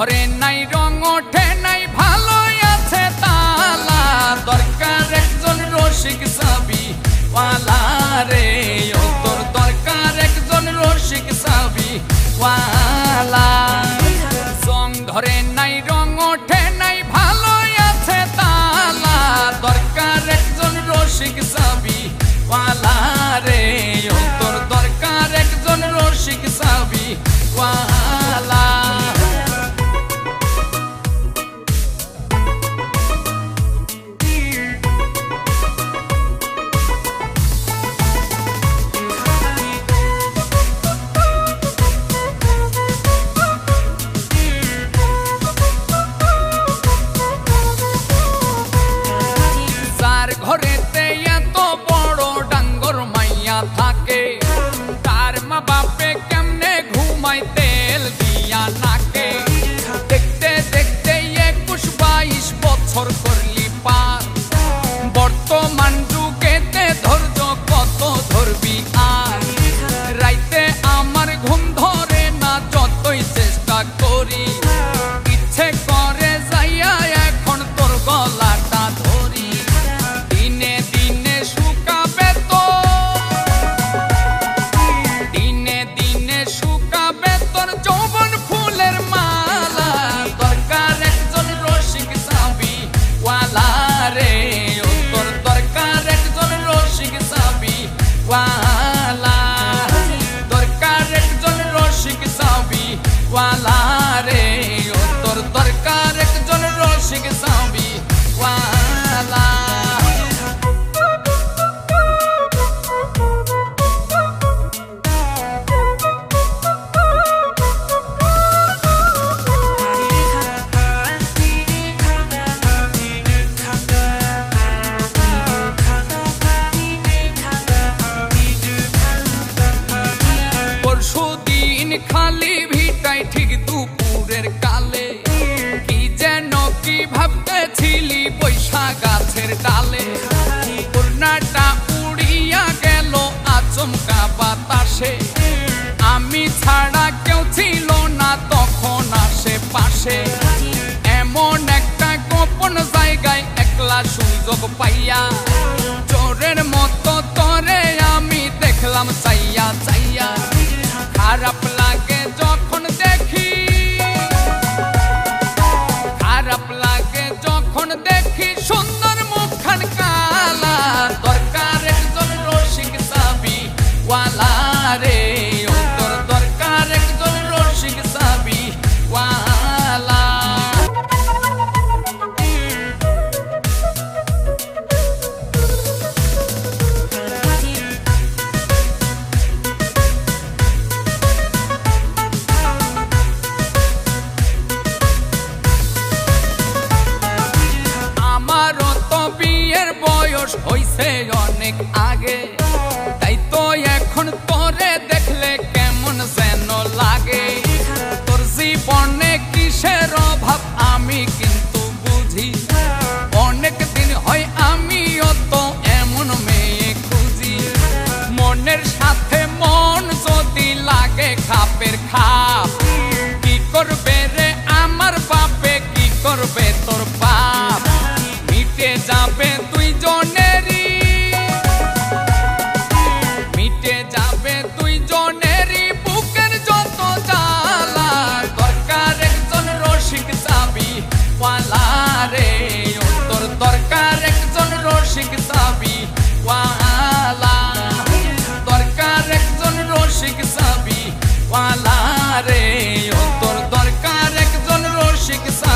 ধরে নাই রং, ওঠে নাই, ভালোই আছে তালা। দরকার একজন রসিক সাবি, ওয়ালা রে ও তোর দরকার একজন রসিক সাবি, ওয়ালা। সং ধরে নাই, রং, ওঠে নাই, ভালোই আছে তালা। দরকার একজন রসিক সাবি por ওয়ালা রে ও তোর দরকার একজন রসিক গাছের ডালে পূর্ণাটা উড়িয়া গেল, আচমকা বাতাসে। আমি ছাড়া কেউ ছিল না, তখন আসে পাশে। এমন একটা গোপন জায়গায় একলা সুযোগ পাইয়া, চোরের মতো তরে আমি দেখলাম চাইয়া। হইছে অনেক আগে। তাই তো এখন তোরে দেখলে কেমন যেন লাগে। তোর জীবনে কিসের অভাব আমি কিন্তু বুঝি। অনেক দিন হয় আমিও তো এমন মেয়ে খুঁজি। মনের সাথে মন যদি লাগে খাপের খাপ, কি করবে ওয়ালা রে